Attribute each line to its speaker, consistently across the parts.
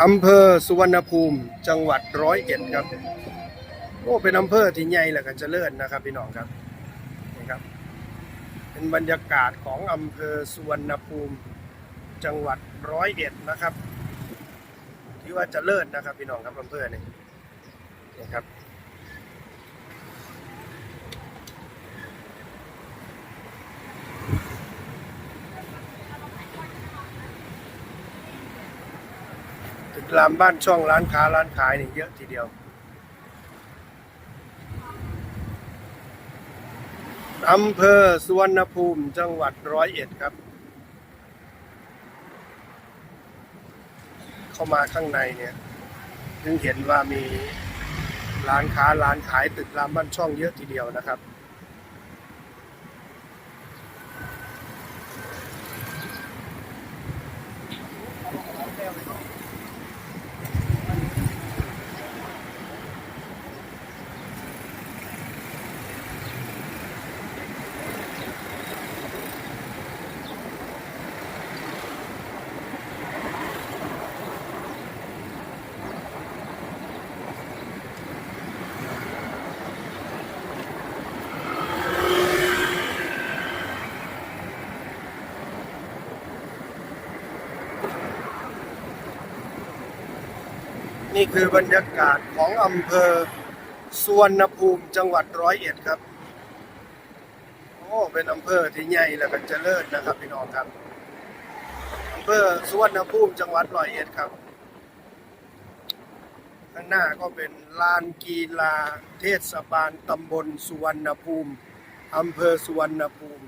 Speaker 1: อำเภอสุวรรณภูมิจังหวัดร้อยเอ็ดครับโอ้เป็นอำเภอที่ใหญ่และกันเจริญนะครับพี่น้องครับนี่ครับ เป็นบรรยากาศของอำเภอสุวรรณภูมิจังหวัดร้อยเอ็ดนะครับที่ว่าเจริญนะครับพี่น้องครับอำเภอนี่นี่ครับ ตึกรามบ้านช่องร้านค้าร้านขายนี่เยอะทีเดียวอำเภอสุวรรณภูมิจังหวัดร้อยเอ็ดครับ เข้ามาข้างในเนี่ยถึงเห็นว่ามีร้านค้าร้านขายตึกรามบ้านช่องเยอะทีเดียวนะครับ นี่คือบรรยากาศของอำเภอสวรรณภูมิจังหวัดร้อยเอ็ดครับ โอ้เป็นอำเภอที่ใหญ่และก็เจริญนะครับพี่น้องครับอำเภอสวรรณภูมิจังหวัดร้อยเอ็ดครับ ข้างหน้าก็เป็นลานกีฬาเทศบาลตำบลสุวรรณภูมิอำเภอสุวรรณภูมิ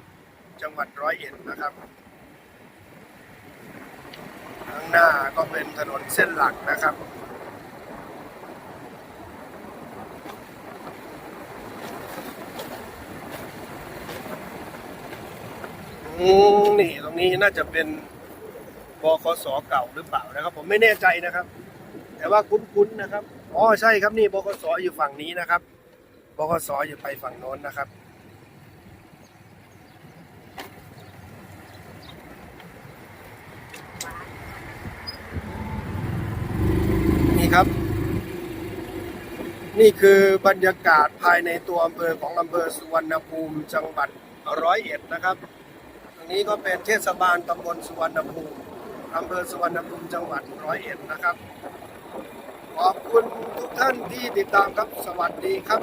Speaker 1: จังหวัดร้อยเอ็ดนะครับข้างหน้าก็เป็นถนนเส้นหลักนะครับ นี่ตรงนี้น่าจะเป็นบคสเก่าหรือเปล่านะครับ ผมไม่แน่ใจนะครับ แต่ว่าคุ้นๆนะครับอ๋อใช่ครับนี่บคสอยู่ฝั่งนี้นะครับบคสอยู่ไปฝั่งโน้นนะครับนี่ครับ นี่คือบรรยากาศภายในตัวอำเภอของอำเภอสุวรรณภูมิจังหวัดร้อยเอ็ดนะครับ รงนี้ก็เป็นเทศบาลตำบลสุวรรณภูมิอำเภอสุวรรณภูมิจังหวัดร้อยเอ็ดนะครับ ขอบคุณทุกท่านที่ติดตามครับ สวัสดีครับ